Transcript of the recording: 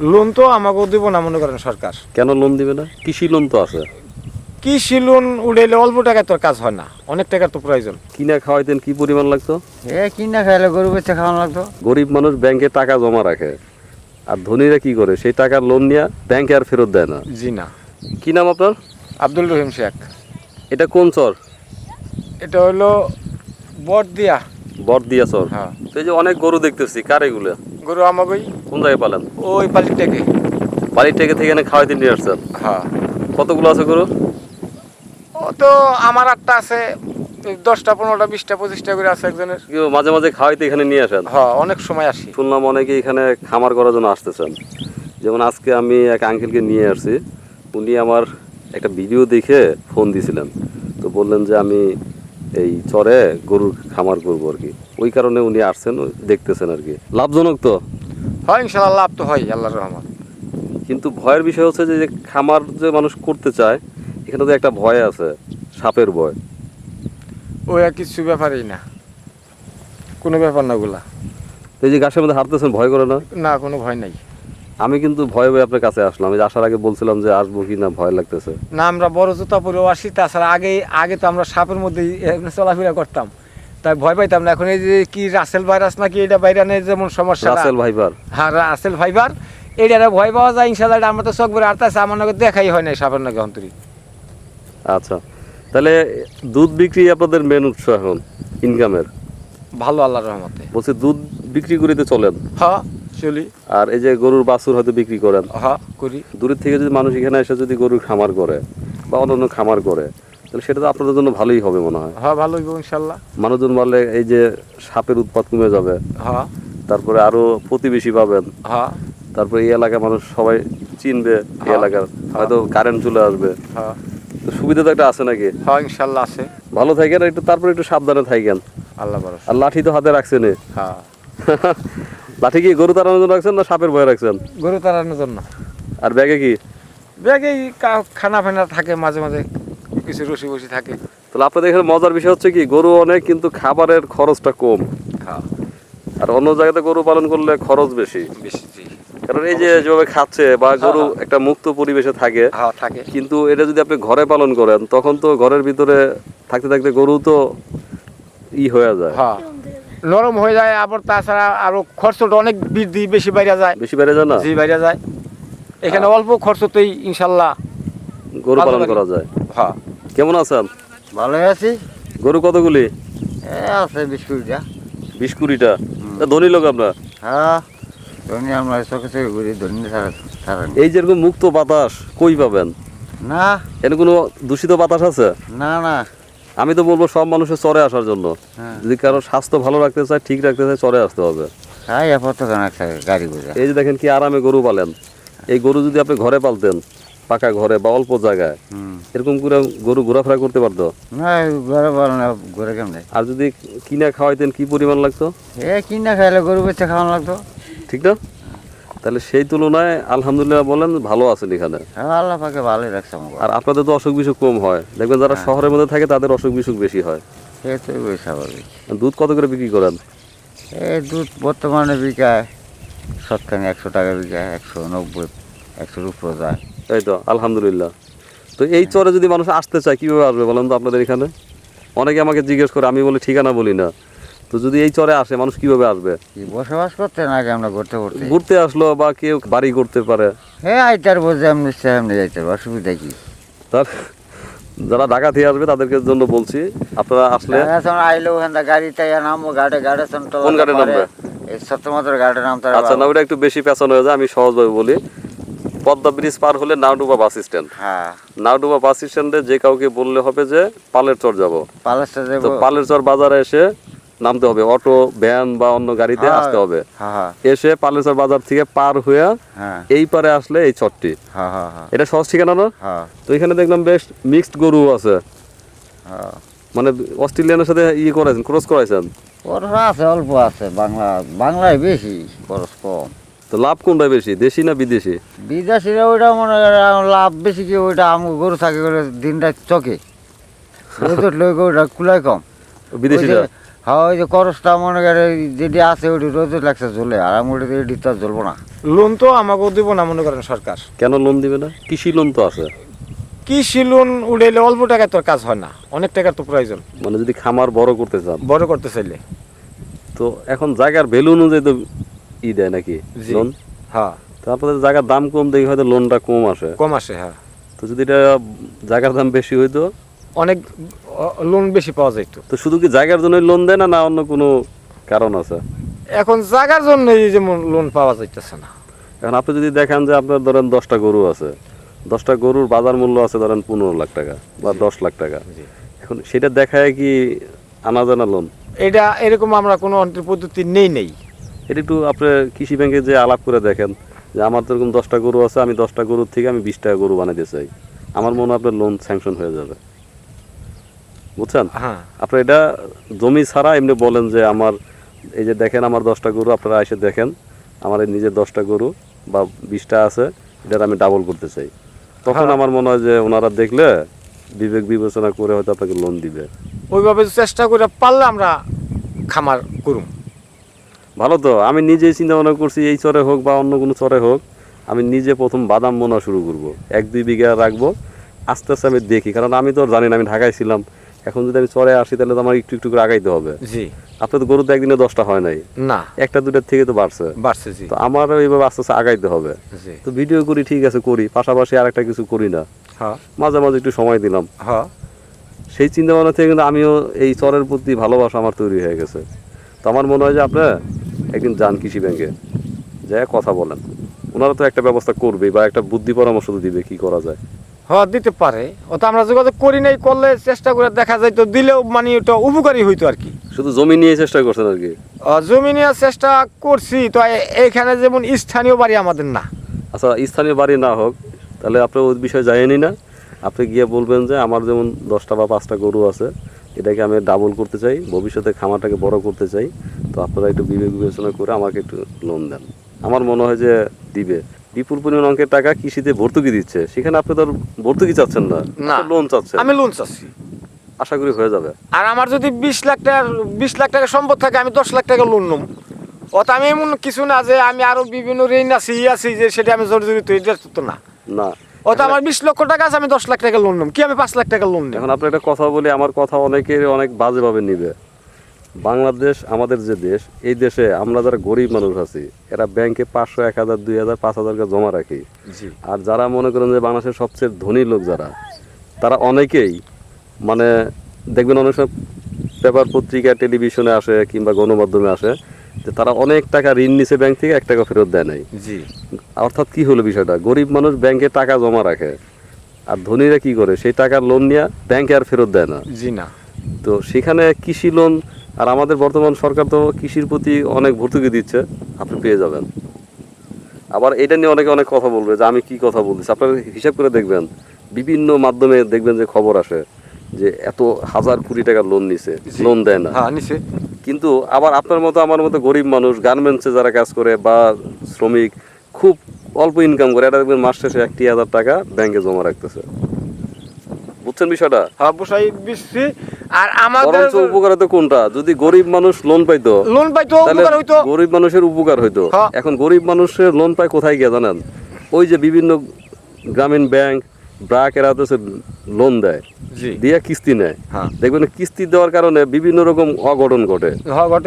Loan তো আমাকে দিব না মনে করেন সরকার। কেন লোন দিবে না? কৃষি লোন তো আছে। কৃষি লোন উড়াইলে অল্প টাকায় তো কাজ হয় না অনেক টাকার তো প্রয়োজন। কিনা খাওয়াইতেন কি পরিমাণ লাগতো? এ কিনা খাইলে গরু বেচে খাওয়ানো লাগতো। গরিব মানুষ ব্যাংকে টাকা জমা রাখে আর ধনীরা কি করে? সেই টাকার লোন নিয়ে ব্যাংকে আর ফেরত দেয় না। জি না। কি নাম আপনার? আব্দুল রহিম শেখ। এটা কোন চর? এটা হলো বট দিয়া বটদিয়া চর। হ্যাঁ। এই যে অনেক গরু দেখতেছি কার এগুলো? গরু আমাকে কোন জায়গায় পালেন? ওই পাল্টি থেকে বাড়ির থেকে থেকে এনে খাওয়াইতে নিয়ে আসছেন? হ্যাঁ। কতগুলো আছে গরু? ও তো আমার আটটা আছে দশটা পনেরোটা বিশটা পঁচিশটা করে আছে একজনের। কেউ মাঝে মাঝে খাওয়াইতে এখানে নিয়ে আসেন? হ্যাঁ অনেক সময় আসি। শুনলাম অনেকে এখানে খামার করার জন্য আসতেছেন। যেমন আজকে আমি এক আঙ্কেলকে নিয়ে আসছি। উনি আমার একটা ভিডিও দেখে ফোন দিছিলেন। তো বললেন যে আমি এই চরে গরুর খামার করব আর কি। ওই কারণে উনি আসছেন দেখতেছেন আর কি। লাভজনক তো? হয় ইনশাল্লাহ লাভ তো হয় আল্লাহর রহমান কিন্তু ভয়ের বিষয় হচ্ছে যে খামার যে মানুষ করতে চায় এখানে তো একটা ভয় আছে সাপের ভয়। ওই আর কিছু ব্যাপারই না। কোনো ব্যাপার না ওগুলা। এই যে গাছের মধ্যে হাঁটতেছেন ভয় করে না? না কোনো ভয় নাই। আমি কিন্তু ভয়ে ভয়ে আপনার কাছে আসলাম। যে আসার আগে বলছিলাম যে আসব কি না ভয় লাগতেছে। না আমরা বড় জুতা পরেও আসি তাছাড়া আগে আগে তো আমরা সাপের মধ্যে চলাফেরা করতাম। তাই ভয় পাইতাম না। এখন এই যে কি রাসেল ভাইরাস নাকি এটা বাইরানের যেমন সমস্যা রাসেল ভাইবার। হ্যাঁ রাসেল ফাইবার এটা ভয় পাওয়া যায় ইনশাল্লাহ আমরা তো চোখ বেড়ে আটতাছে আমার নাকি দেখাই হয় না সাপের নাকি অন্তরি। আচ্ছা তাহলে দুধ বিক্রি আপনাদের মেন উৎস এখন ইনকামের ভালো আল্লাহর রহমতে। বলছি দুধ বিক্রি করিতে চলেন। হ্যাঁ। চলি আর এই যে গরুর বাছুর হয়তো বিক্রি করেন। হ্যাঁ করি। দূরের থেকে যদি মানুষ এখানে এসে যদি গরুর খামার করে বা অন্যান্য খামার করে তাহলে সেটা তো আপনাদের জন্য ভালোই হবে মনে হয়। হ্যাঁ ভালোই হইব ইনশাল্লাহ। মানুষজন বললে এই যে সাপের উৎপাত কমে যাবে হ্যাঁ। তারপরে আরও প্রতিবেশী পাবেন। হ্যাঁ। তারপরে এই এলাকার মানুষ সবাই চিনবে এই হ্যাঁ। এলাকার হয়তো কারেন্ট চলে আসবে। হ্যাঁ। তো সুবিধা তো একটা আছে নাকি? হ্যাঁ ইনশাল্লাহ আছে। ভালো থাকেন একটু তারপরে একটু সাবধানে থাকেন। আল্লাহ ভরসা। আর লাঠি তো হাতে রাখছেন হ্যাঁ। লাঠি কি গরু তাড়ানোর জন্য রাখছেন না সাপের ভয় রাখছেন? গরু তাড়ানোর জন্য। আর ব্যাগে কি? ব্যাগে খানা ফানা থাকে মাঝে মাঝে কিছু রসি বসি থাকে। তাহলে আপনাদের এখানে মজার বিষয় হচ্ছে কি গরু অনেক কিন্তু খাবারের খরচটা কম। হ্যাঁ। আর অন্য জায়গাতে গরু পালন করলে খরচ বেশি। বেশি কারণ এই যে যেভাবে খাচ্ছে বা গরু একটা মুক্ত পরিবেশে থাকে হ্যাঁ থাকে। কিন্তু এটা যদি আপনি ঘরে পালন করেন তখন তো ঘরের ভিতরে থাকতে থাকতে গরু তো ই হয়ে যায়। হ্যাঁ। নরম হয়ে যায় আবার তাছাড়া আরও খরচটা অনেক বৃদ্ধি বেশি বাইরে যায়। বেশি বেড়ে যায় না? জি বাইরে যায়। এখানে অল্প খরচতেই ইনশাল্লাহ গরু পালন করা যায়। হ্যাঁ। কেমন আছেন? ভালোই আছি। গরু কতগুলি? আছে বিশ কুড়িটা। তা ধনী লোক আমরা? হ্যাঁ ধনী আমরা চোখে চোখে ঘুরি ধনী এই যেরকম মুক্ত বাতাস কই পাবেন? না। এখানে কোনো দূষিত বাতাস আছে? না না। আমি তো বলব সব মানুষের চরে আসার জন্য। হ্যাঁ। যদি কারও স্বাস্থ্য ভালো রাখতে চায় ঠিক রাখতে চায় চরে আসতে হবে। হ্যাঁ এই যে দেখেন কি আরামে গরু পালেন। এই গরু যদি আপনি ঘরে পালতেন পাকা ঘরে বা অল্প জায়গায় হুম। এরকম করে গরু ঘোরাফেরা করতে পারতো? ঘুরে কেমন? আর যদি কিনা খাওয়াইতেন কি পরিমাণ লাগতো? এ কিনা খাইলে গরু বেচে খাওয়ানো লাগতো। ঠিক না? তাহলে সেই তুলনায় আলহামদুলিল্লাহ বলেন ভালো আছেন এখানে। হ্যাঁ আল্লাহ পাকে ভালোই রাখছে আমাকে। আর আপনাদের তো অসুখ বিসুখ কম হয়। দেখবেন যারা শহরের মধ্যে থাকে তাদের অসুখ বিসুখ বেশি হয়। স্বাভাবিক। দুধ কত করে বিক্রি করেন? এই দুধ বর্তমানে বিকায় সৎখানি একশো টাকা বিকায় একশো নব্বই একশোর উপরে যায়। এই তো আলহামদুলিল্লাহ। তো এই চরে যদি মানুষ আসতে চায় কীভাবে আসবে বলেন তো আপনাদের এখানে? অনেকে আমাকে জিজ্ঞেস করে আমি বলি ঠিকানা বলি না। তো যদি এই চরে আসে মানুষ কীভাবে আসবে? বসবাস করতে না আমরা ঘুরতে ঘুরতে? ঘুরতে আসলো বা কেউ বাড়ি করতে পারে। হ্যাঁ আইতার বোঝে এমনি সে এমনি যাইতে অসুবিধা কি? তার যারা ঢাকা থেকে আসবে তাদেরকে জন্য বলছি আপনারা আসলে এখন আইলে ওখান গাড়িতে নামবো গাড়ি গাড়ি কোন গাড়ি নামবে? এই সত্যমাত্র গাড়ি নামতে আচ্ছা না ওটা একটু বেশি পেছানো হয়ে যায় আমি সহজভাবে বলি। পদ্মা ব্রিজ পার হলে নাওডুবা বাস স্ট্যান্ড। হ্যাঁ। নাওডুবা বাস স্ট্যান্ডে যে কাউকে বললে হবে যে পালের চর যাব। পালের চর বাজারে এসে নামতে হবে। অটো ভ্যান বা অন্য গাড়িতে হ্যাঁ। আসতে হবে। হ্যাঁ হ্যাঁ। এসে পালেশ্বর বাজার থেকে পার হয়ে এই পারে আসলে এই চটটি হ্যাঁ এটা সহজ ঠিকানা না? তো এখানে দেখলাম বেশ মিক্সড গরু আছে। মানে অস্ট্রেলিয়ানের সাথে ইয়ে করাইছেন ক্রস করাইছেন। ওরা আছে অল্প আছে। বাংলা বাংলায় বেশি খরচ কম। তো লাভ কোনটা বেশি দেশি না বিদেশি? বিদেশিরা ওইটা মনে লাভ বেশি কি ওইটা আমি গরু থাকে দিনটা চকে। রোদ উঠলে ওই গরুটা কুলাই কম। বিদেশিরা? হ্যাঁ ওই যে খরচটা মনে করে যেটি আছে ওটি রোদে লাগছে ঝুলে আর আমি ওটি এটি তো না। লোন তো আমাকেও দিব না মনে করেন সরকার। কেন লোন দিবে না? কৃষি লোন তো আছে। কৃষি লোন উড়াইলে অল্প টাকায় তোর কাজ হয় না অনেক টাকার তো প্রয়োজন। মানে যদি খামার বড় করতে চান। বড় করতে চাইলে। তো এখন জায়গার ভ্যালু অনুযায়ী তো ই দেয় নাকি। লোন হ্যাঁ। তো আপনাদের জায়গার দাম কম দেখে হয়তো লোনটা কম আসে। কম আসে হ্যাঁ। তো যদি এটা জায়গার দাম বেশি হইতো? অনেক লোন বেশি পাওয়া যাইত তো শুধু কি জায়গার জন্য লোন দেয় না না অন্য কোনো কারণ আছে? এখন জায়গার জন্য যেমন লোন পাওয়া যাইতেছে না। এখন আপনি যদি দেখেন যে আপনার ধরেন দশটা গরু আছে দশটা গরুর বাজার মূল্য আছে ধরেন পনেরো লাখ টাকা বা দশ লাখ টাকা। এখন সেটা দেখায় কি আনা জানা লোন এটা এরকম আমরা কোনো অন্ত্রের পদ্ধতি নেই নেই। এটা একটু আপনি কৃষি ব্যাংকে যে আলাপ করে দেখেন যে আমার তো এরকম দশটা গরু আছে আমি দশটা গরুর থেকে আমি বিশ টাকা গরু বানাইতে চাই। আমার মনে হয় আপনার লোন স্যাংশন হয়ে যাবে। বুঝছেন? হ্যাঁ। আপনার এটা জমি ছাড়া এমনি বলেন যে আমার এই যে দেখেন আমার দশটা গরু আপনারা এসে দেখেন আমার এই নিজের দশটা গরু বা বিশটা আছে এটার আমি ডাবল করতে চাই। তখন হ্যাঁ। আমার মনে হয় যে ওনারা দেখলে বিবেক বিবেচনা করে হয়তো আপনাকে লোন দিবে। ওইভাবে চেষ্টা করে পারলে আমরা খামার করুম। ভালো তো আমি নিজেই চিন্তা ভাবনা করছি এই চরে হোক বা অন্য কোনো চরে হোক আমি নিজে প্রথম বাদাম বোনা শুরু করব। এক দুই বিঘা রাখব আস্তে আস্তে আমি দেখি কারণ আমি তো আর জানি না আমি ঢাকায় ছিলাম। এখন যদি আমি চরে আসি তাহলে তো আমার একটু একটু করে আগাইতে হবে। জি। আপনার তো গরু তো একদিনে দশটা হয় নাই। না। একটা দুটার থেকে তো বাড়ছে। বাড়ছে জি। তো আমার এইভাবে আস্তে আস্তে আগাইতে হবে। তো ভিডিও করি ঠিক আছে করি। পাশাপাশি আর একটা কিছু করি না। হ্যাঁ। মাঝে মাঝে একটু সময় দিলাম। হ্যাঁ। সেই চিন্তা ভাবনা থেকে কিন্তু আমিও এই চরের প্রতি ভালোবাসা আমার তৈরি হয়ে গেছে। তো আমার মনে হয় যে আপনি একদিন যান কৃষি ব্যাংকে। যাই কথা বলেন। ওনারা তো একটা ব্যবস্থা করবে বা একটা বুদ্ধি পরামর্শ তো দিবে কি করা যায়। হ্যাঁ দিতে পারে। ও তো আমরা যোগাযোগ করি নাই করলে চেষ্টা করে দেখা যায় তো দিলেও মানে ওটা উপকারী হইতো আর কি। শুধু জমি নিয়ে চেষ্টা করছেন আর কি? জমি নেওয়ার চেষ্টা করছি তো এইখানে যেমন স্থানীয় বাড়ি আমাদের না। আচ্ছা স্থানীয় বাড়ি না হোক তাহলে আপনি ওই বিষয়ে জানেনই না। আপনি গিয়ে বলবেন যে আমার যেমন দশটা বা পাঁচটা গরু আছে এটাকে আমি ডাবল করতে চাই ভবিষ্যতে খামারটাকে বড় করতে চাই। তো আপনারা একটু বিবেক বিবেচনা করে আমাকে একটু লোন দেন। আমার মনে হয় যে দিবে। বিপুল পরিমাণ অঙ্কের টাকা কৃষিতে ভর্তুকি দিচ্ছে। সেখানে আপনি তো আর ভর্তুকি চাচ্ছেন না। না। লোন চাচ্ছেন। আমি লোন চাচ্ছি। আশা করি হয়ে যাবে। আর আমার যদি বিশ লাখ টাকা বিশ লাখ টাকা সম্পদ থাকে আমি দশ লাখ টাকা লোন নেব। অত আমি এমন কিছু না যে আমি আরও বিভিন্ন ঋণ আছি ই আছি যে সেটা আমি জড়িত এটা তো না। না। অত আমার বিশ লক্ষ টাকা আছে আমি দশ লাখ টাকা লোন নেব। কি আমি পাঁচ লাখ টাকা লোন নেব? এখন আপনি একটা কথা বলি আমার কথা অনেকের অনেক বাজেভাবে নিবে। বাংলাদেশ আমাদের যে দেশ এই দেশে আমরা যারা গরিব মানুষ আছি এরা ব্যাংকে পাঁচশো এক হাজার দুই হাজার পাঁচ হাজার টাকা জমা রাখি। জি। আর যারা মনে করেন যে বাংলাদেশের সবচেয়ে ধনী লোক যারা তারা অনেকেই মানে দেখবেন অনেক সময় পেপার পত্রিকা টেলিভিশনে আসে কিংবা গণমাধ্যমে আসে যে তারা অনেক টাকা ঋণ নিছে ব্যাংক থেকে এক টাকা ফেরত দেয় নাই। জি। অর্থাৎ কি হলো বিষয়টা? গরিব মানুষ ব্যাংকে টাকা জমা রাখে আর ধনীরা কি করে? সেই টাকার লোন নিয়ে ব্যাংকে আর ফেরত দেয় না। জি না। তো সেখানে কৃষি লোন আর আমাদের বর্তমান সরকার তো কৃষির প্রতি অনেক ভর্তুকি দিচ্ছে আপনি পেয়ে যাবেন। আবার এটা নিয়ে অনেকে অনেক কথা বলবে যে আমি কি কথা বলতেছি। আপনারা হিসাব করে দেখবেন বিভিন্ন মাধ্যমে দেখবেন যে খবর আসে যে এত হাজার কোটি টাকা লোন নিছে লোন দেয় না। হ্যাঁ কিন্তু আবার আপনার মতো আমার মতো গরিব মানুষ গার্মেন্টসে যারা কাজ করে বা শ্রমিক খুব অল্প ইনকাম করে এটা দেখবেন মাস শেষে একটি হাজার টাকা ব্যাংকে জমা রাখতেছে। বুঝছেন বিষয়টা? হ্যাঁ দিচ্ছি আর আমাদের বরঞ্চ উপকার হতো কোনটা? যদি গরিব মানুষ লোন পাইতো লোন পাইতো উপকার হইতো। গরিব মানুষের উপকার হইতো। এখন গরিব মানুষের লোন পায় কোথায় গিয়ে জানেন? ওই যে বিভিন্ন গ্রামীণ ব্যাংক ব্রাক এরা তো লোন দেয়। দিয়ে কিস্তি নেয়। হ্যাঁ। দেখবেন কিস্তি দেওয়ার কারণে বিভিন্ন রকম অঘটন ঘটে। ঘটে।